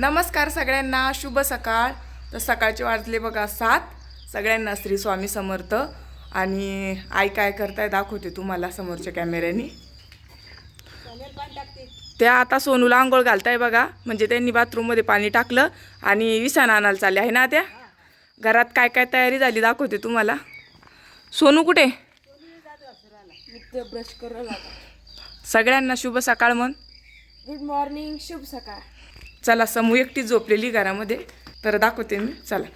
नमस्कार सगळ्यांना शुभ सकाळ. तर सकाळचे वाजले बघा सात. सगळ्यांना श्री स्वामी समर्थ. आणि आई काय करताय दाखवते तुम्हाला समोरच्या कॅमेऱ्याने. त्या आता सोनूला आंघोळ घालताय बघा. म्हणजे त्यांनी बाथरूममध्ये पाणी टाकलं आणि विसाना आणायला चालले आहे ना त्या? घरात काय काय तयारी झाली दाखवते तुम्हाला. सोनू कुठे? ब्रश करायला सगळ्यांना शुभ सकाळ म्हण. गुड मॉर्निंग शुभ सकाळ. चला समू एकटी झोपलेली घरामध्ये. तर दाखवते मी. चला.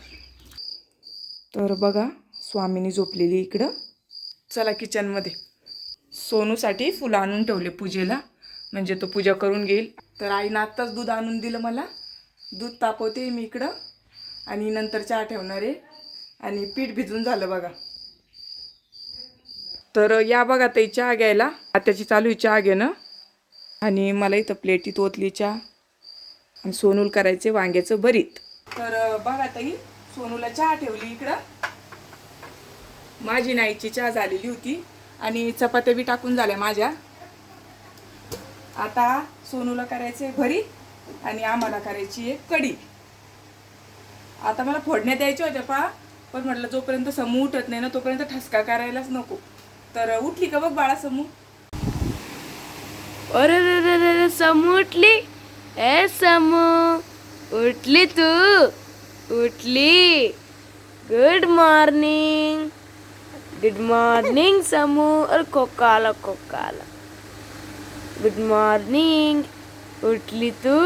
तर बघा स्वामीनी झोपलेली इकडं. चला किचनमध्ये. सोनूसाठी फुलं आणून ठेवले पूजेला. म्हणजे तो पूजा करून घेईल. तर आईनं आत्ताच दूध आणून दिलं मला. दूध तापवते मी इकडं. आणि नंतर चहा ठेवणार आहे. आणि पीठ भिजून झालं बघा. तर या बघा ताई चहा घ्यायला. आत्याची चालू आहे चहा घेणं. आणि मला इथं प्लेटीत ओतली चहा. आणि सोनूल करायचे वांग्याचं भरीत. तर बघा ताई सोनूला चहा ठेवली इकडं. माझी नाईची चहा झालेली होती आणि चपात्या बी टाकून झाल्या माझ्या. आता सोनूला करायचे भरीत आणि आम्हाला करायची आहे कढी. आता मला फोडण्यात यायच्या होत्या पा पण म्हटलं जोपर्यंत समूह उठत नाही ना तोपर्यंत ठसका करायलाच नको. तर उठली का बघ बाळा समूह अरे रे रे रे रे समू उठली? ए समू उठली तू उठली good morning good morning Samu अरे खोका आला खोका आला गुड मॉर्निंग उठली तू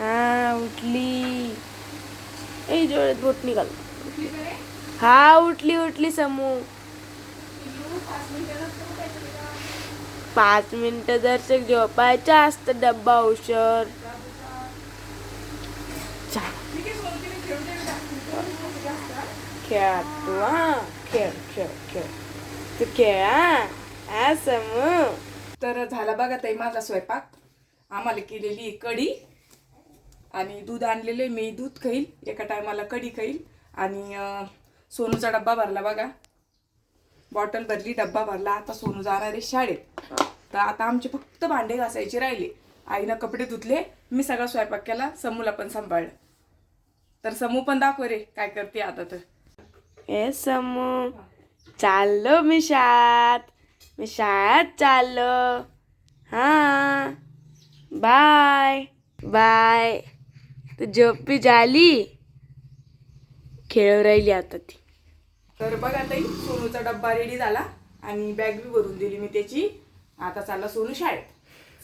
हा उठली ए डोळ्यात बोट निघाल हा उठली उठली समू पाच मिनिटं दर्शक झोपायचं असतं डब्बा औषध खेळ तू हा. खेळ खेळ खेळ. तू खेळ समू. तर झाला बघा ताई माझा स्वयंपाक. आम्हाला केलेली कढी आणि दूध आणलेले मी दूध खाईल एका टायमाला कढी खाईल. आणि सोनूचा डब्बा भरला बघा. बॉटल भरली डब्बा भरला. आता सोनू जाणार आहे शाळेत. तर आता आमचे फक्त भांडे घासायचे राहिले. आईनं कपडे धुतले मी सगळा स्वयंपाक केला समूला पण सांभाळलं. तर समू पण दाखव रे काय करते आता तर. ए समू चाललो मी शाळेत. मी शाळेत चाललो. हा. बाय. बाय. तू झोपी झाली. खेळ राहिली आता ती. तर बघा ताई सोनूचा डब्बा रेडी झाला आणि बॅग बी भरून दिली मी त्याची. आता चालला सोनू शाळेत.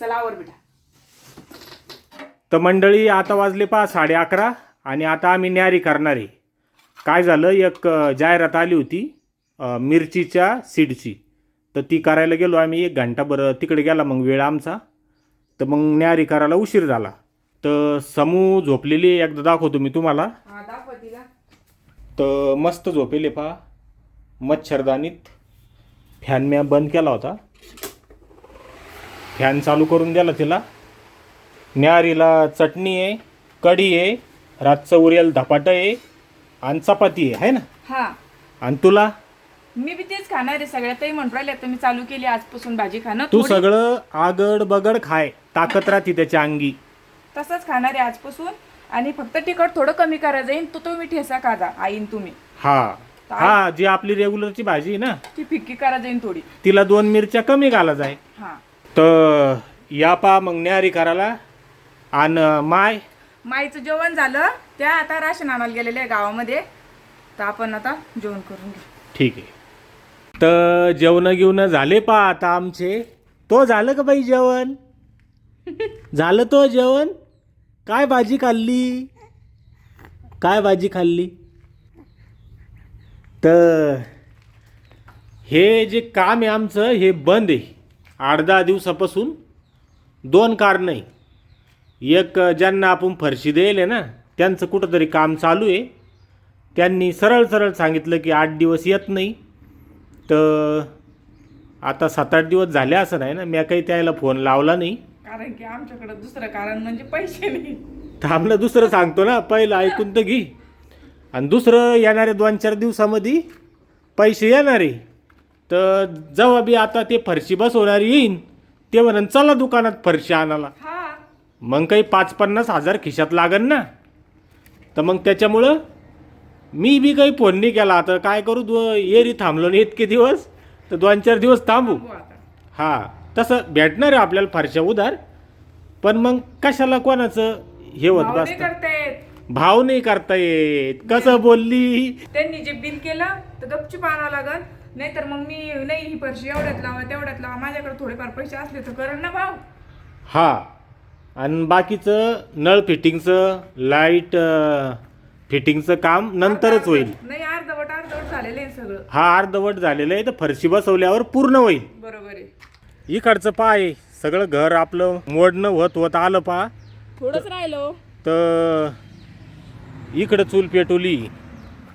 चला आवर बेटा तर मंडळी आता वाजले पहा साडे अकरा आणि आता आम्ही न्यारी करणार. आहे काय झालं? एक जाहिरात आली होती मिरचीच्या सीडची. तर ती करायला गेलो आम्ही एक घंटा बरं. तिकडे गेला मग वेळ आमचा. तर मग न्यारी करायला उशीर झाला. तर समूह झोपलेली एकदा दाखवतो मी तुम्हाला. तर मस्त झोपेले पहा. मच्छरदानीत फॅन म्या बंद केला होता. फॅन चालू करून दिला तिला. न्यारीला चटणी आहे कढी आहे रातचं उरेल धपाटं आहे आणि चपाती आहे है ना? हा. आणि तुला? मी बी तेच खाणार आहे सगळ्या ताई म्हणून राहिले तर मी चालू केली आजपासून भाजी खाणं तू थोडी- सगळं आगड बगड खाय. ताकद राहते त्याच्या अंगी. तसंच खाणार आहे आजपासून. आणि फक्त तिखट थोडं कमी करा जाईन. तो तुम्ही ठेसा खाजा आईन तुम्ही. हा. हा जी आपली रेग्युलरची भाजी आहे ना ती फिक्की करा जाईन थोडी. तिला दोन मिरच्या कमी घाला जाय. हा. तर या पा मग न्यारी करायला आणि माय. माईचं जेवण झालं. त्या आता राशन आणायला गेलेले आहे गावामध्ये. तर आपण आता जेवण करून घेऊ. ठीक आहे. तर जेवण घेऊन झाले पा आता आमचे. तो झालं का बाई जेवण? झालं तो जेवण? काय भाजी खाल्ली? काय भाजी खाल्ली? तर हे जे काम आहे आमचं हे बंद आहे. आठ दहा दिवसापासून दोन कारण आहे एक ज्यांना आपण फरशी देईल आहे ना त्यांचं कुठंतरी काम चालू आहे. त्यांनी सरळ सरळ सांगितलं की आठ दिवस येत नाही. तर आता सात आठ दिवस झाले असं नाही ना मी काही त्याला फोन लावला नाही. कारण की आमच्याकडे दुसरं कारण म्हणजे पैसे नाही. थांबलं दुसरं सांगतो ना पहिलं ऐकून तर घे. आणि दुसरं येणाऱ्या दोन चार दिवसामध्ये पैसे येणार आहे. तर जेव्हा बी आता ते फरशी बसवणारी येईन ते म्हणून चला दुकानात फरशी आणायला. हा. मग काही पाच पन्नास हजार खिशात लागन ना. तर मग त्याच्यामुळं मी बी काही फोन नाही केला. आता काय करू? दो एरी थांबलो नाही इतके दिवस. तर दोन चार दिवस थांबू. हा. तसं भेटणार आहे आपल्याला फारशा उधार. पण मग कशाला कोणाचं हे होत भाव नाही बसतं? करतायत भाव नाही करता येत. कसं बोलली? त्यांनी जे बिल केलं तर गपचूप आणावं लागल नाहीतर मग मी नाही ही पैसे एवढ्यात लावा तेवढ्यात लावा. माझ्याकडे थोडेफार पैसे असले तर करण ना भाव हा. आणि बाकीचं नळ फिटिंगचं लाइट अं, फिटिंगचं काम नंतरच होईल. नाही अर्धवट अर्धवट झालेलं आहे सगळं. हा अर्धवट झालेलं आहे. तर फरशी बसवल्यावर पूर्ण होईल. बरोबर आहे. इकडचं पाय सगळं घर आपलं मोडणं होत होत आलं पा थोडंच राहिलो. तर इकडं चूल पेटवली.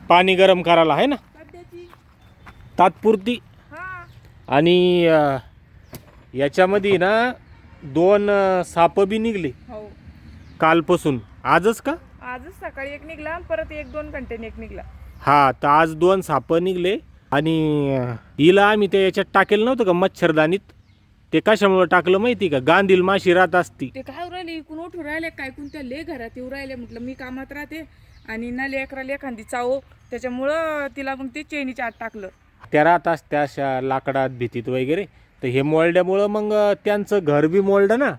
पाणी गरम करायला आहे ना? तात्पुरती. हा आणि अं, याच्यामध्ये ना दोन अं, सापं बी निघले. हो. कालपासून. आजच का? आजच सकाळी एक निघला परत एक दोन घंटे एक निघला. हा तर आज दोन सापं निघले. आणि अं, हिला आम्ही ते याच्यात टाकेल नव्हतं का मच्छरदानीत ते कशामुळं टाकलं माहिती का? गांधील माशी राहत असती. ते काय राहिले इकून उठून राहिले काय? कोण त्या ले घरात येऊ राहिले. म्हटलं मी कामात राहते आणि ना लेकराला एखादी चावो. त्याच्यामुळं तिला मग ते चेनीच्या आत टाकलं. त्या राहत असत्या अशा लाकडात भीतीत वगैरे. तर हे मोळल्यामुळं मग त्यांचं घर बी मोळलं ना.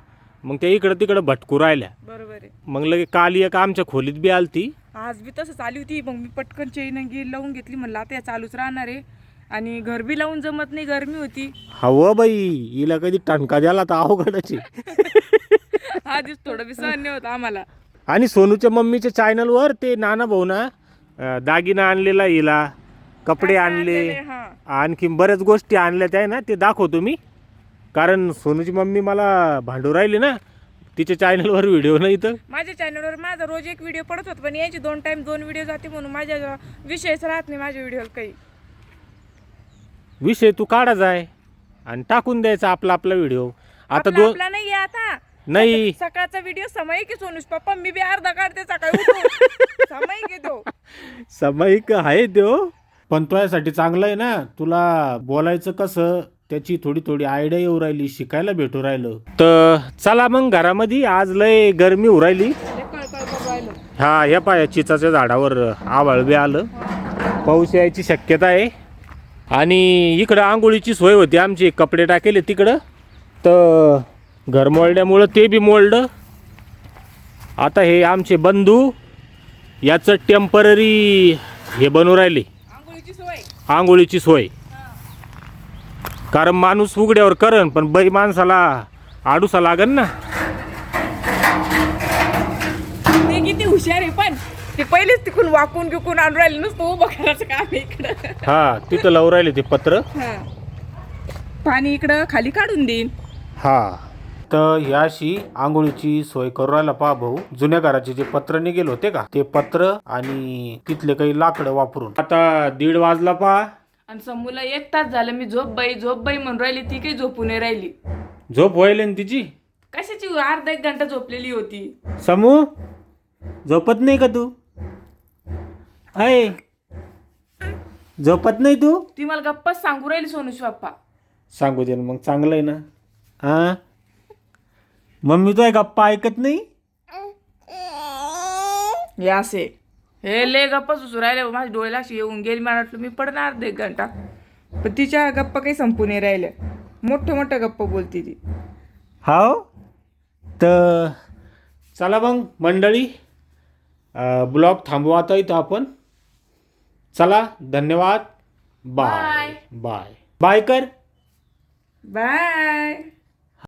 मग त्या इकडं तिकडं भटकू राहिल्या. बरोबर आहे. मग लगे काल एक आमच्या खोलीत बी आलती. आज बी तसंच आली होती. मग मी पटकन चेन गी लावून घेतली. म्हणलं आता या चालूच राहणार आहे. आणि घर बी लावून जमत नाही. गरमी होती. हवं बाई. हिला कधी टणका द्याला तर अवघडच आहे. आधीच थोडं बी सहन नाही होत आम्हाला. आणि सोनूच्या मम्मीच्या चॅनलवर ते नाना भाऊ ना अं, दागिना आणलेला हिला. कपडे आणले आणलेले, हा. आणखी बऱ्याच गोष्टी आणल्यात आहे ना ते दाखवतो मी. कारण सोनूची मम्मी मला भांडू राहिली ना तिच्या चॅनलवर व्हिडिओ नाही तर. माझ्या चॅनलवर माझा रोज एक व्हिडिओ पडत होता पण यायचे दोन टाइम दोन व्हिडिओ जाते म्हणून माझ्या विषयच राहत नाही माझ्या व्हिडिओला काही. विषय तू काढा जाय आणि टाकून द्यायचा आपला आपला व्हिडिओ आता आपला दोन आपला नाही आहे आता. नाही. सकाळचा व्हिडिओ समय की सोनूश पप्पा मी बी अर्धा काढते सकाळी उठून. समय घेतो सामायिक आहे त्यो पण तो यासाठी चांगलं आहे ना तुला बोलायचं कसं त्याची थोडी थोडी आयडिया येऊ राहिली शिकायला भेटू राहिलं. तर चला मग घरामध्ये आज लय गरमी होऊ राहिली. हा या पाया चिचाच्या झाडावर आवाळ बी आलं. पाऊस यायची शक्यता आहे. आणि इकडं आंघोळीची सोय होती आमची कपडे टाकेले तिकडं. तर घर मोडल्यामुळं ते बी मोडलं. आता हे आमचे बंधू याचं टेंपररी हे बनवू राहिले. आंघोळीची सोय. कारण माणूस उघड्यावर करण पण बाई माणसाला आडूसा लागन ना. ते किती हुशार आहे पण. ते पहिलेच तिकून वाकून बिकून आणून राहिले नुसतं उभं करायचं काम आहे इकडं. हा तिथं लावून राहिले ते पत्र. हा. पाणी इकडं खाली काढून देईन. हा. तर ह्याशी आंघोळीची सोय करू राहिला पहा भाऊ. जुन्या घराचे जे पत्र निघेल होते का? ते पत्र आणि तिथले काही लाकडं वापरून. आता दीड वाजला पहा. आणि समूला एक तास झालं मी झोप बाई झोप बाई म्हणून राहिली ती काही झोपून नाही राहिली. झोप व्हायला ना तिची? कशाची अर्धा एक घंटा झोपलेली होती. समू झोपत नाही का तू? आहे झोपत नाही तू? ती मला गप्पाच सांगू राहिली सोनूश बाप्पा सांगू दे ना मग चांगलं आहे ना. हा? मम्मी तो आहे गप्पा ऐकत नाही? हे असे. हे ले गप्पा सुसू राहिले माझ्या डोळ्याला अशी येऊन गेली. मला वाटलं मी पडणार अर्धा एक घंटा. पण तिच्या गप्पा काही संपून नाही राहिल्या. मोठ्या मोठ्या गप्पा बोलती ती. हाव? तर चला मग मंडळी. ब्लॉग थांबवा आता इथं आपण. चला धन्यवाद. बाय. बाय. बाय कर. बाय.